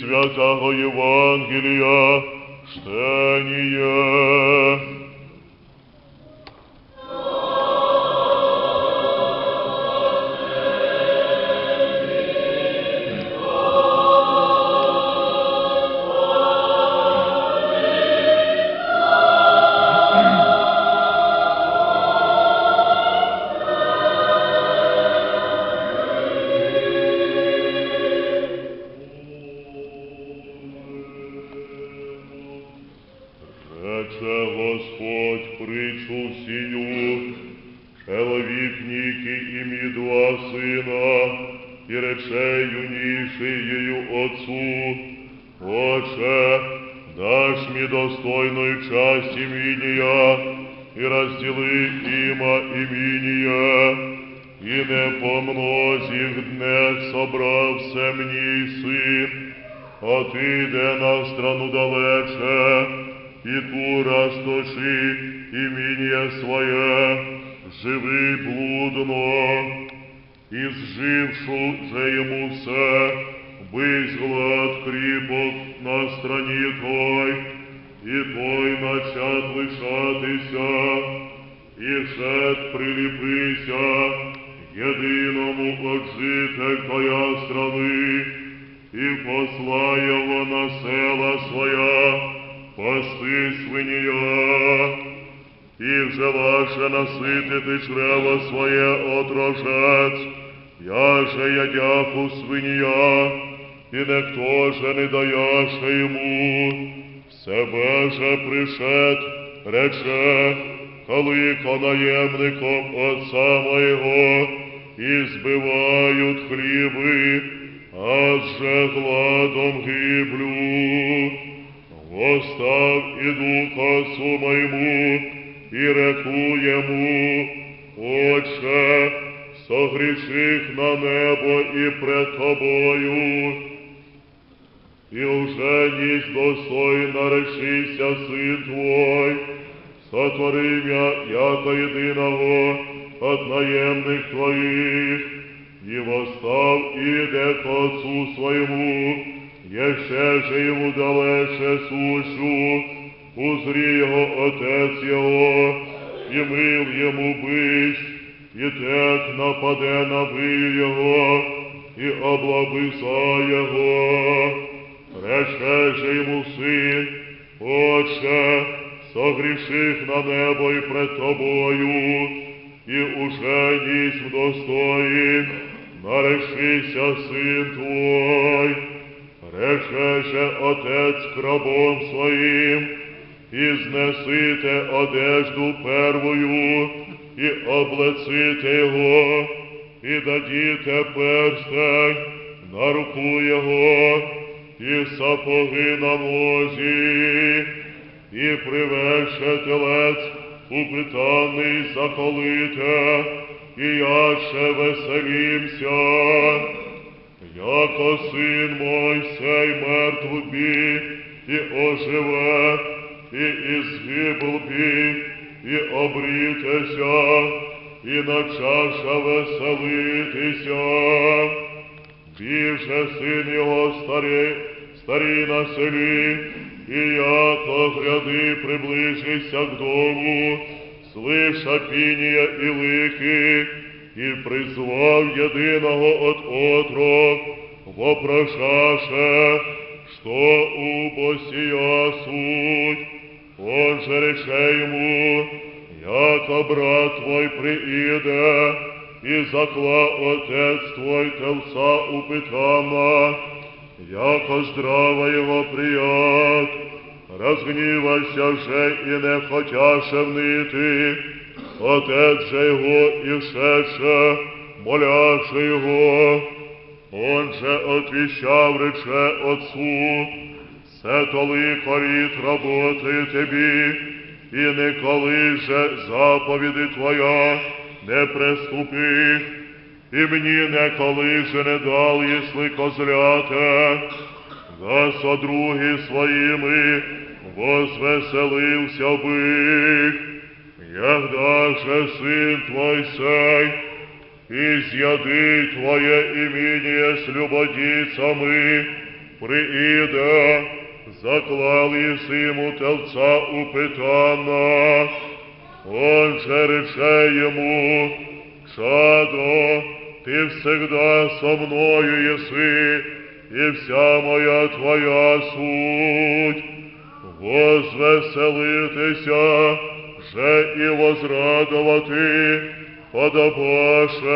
Святого Євангелія чтеніє. Сію, чоловік ніки ім'ї два сина, і рече юнішею отцу, Отче, даш мені достойную часть имения, і розділи іма імінія, і не по мнозіх днях собрався мені син, а ти йде на страну далече, і ту расточи іміння своє, живи блудно, і зжившу же йому все, бись глад кріпок на страні той, і той начат лишатися, і шет приліпися, єдиному от жителя страни, і посла його на села своя, пасти свинія, і вже ваше наситити чрево своє отрожець, я же ядяку свинія, і ніхто же не даяше йому, себе же пришед, рече, коли наємником отца моєго, і збивають хліби, аж же гладом гиблю. Остав і духа моєму, і реку йому, Отче, согріших на небо і пред тобою, і уже ність достойна решися син твой, сотвори м'я, яко єдиного от наємних твоїх, і восстав іде к отцу своєму, Єще же йому далече сущу, узрі його отець його, і мил йому бись, і тек нападе на бив його, і облабиса його. Рече же йому син, Отче, согріших на небо і пред тобою, і уже ність достоїн, нарешися син твой. Рече же отець крабом своїм, і знесите одежду первою, і облеците його, і дадіте перстень на руку його, і сапоги на нозі, і привеше телець упитаний заколите, і я ще веселімся. Яко син мой сей мертв бі, і оживе, і ізгибл бі, і обрітеся, і начаша веселитися. Більше син його старий, старий на селі, і яко гряди приближися к дому, слиша пінія і лихи, і призвав єдиного от отрок, вопрошаше, що у босія суть. Он же рече йому, яко брат твой приїде, і закла отець твой телса у питама, яко здрава його прият, розгнівався вже і не хотяше внити, Отець же його і шедше, моляше його, он же отвіщав рече Отцу, все толи коріт работає тобі, і николи же заповіди твоя не приступи, і мені неколи же не дал, єсли козляте, да со други своїми возвеселився бих. Ягда же син твой сей, і з'яди твоє іміння з любодійцями, приїде, заклали йому телця у питана, он же рече йому, чадо, ти всегда со мною єси, і вся моя твоя суть. Возвеселитися, же і возрадовати подобаше,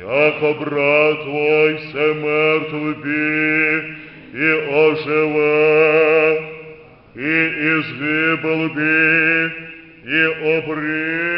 яко брат твой се мертв бі, і оживе, і із гибел бі, і обрі.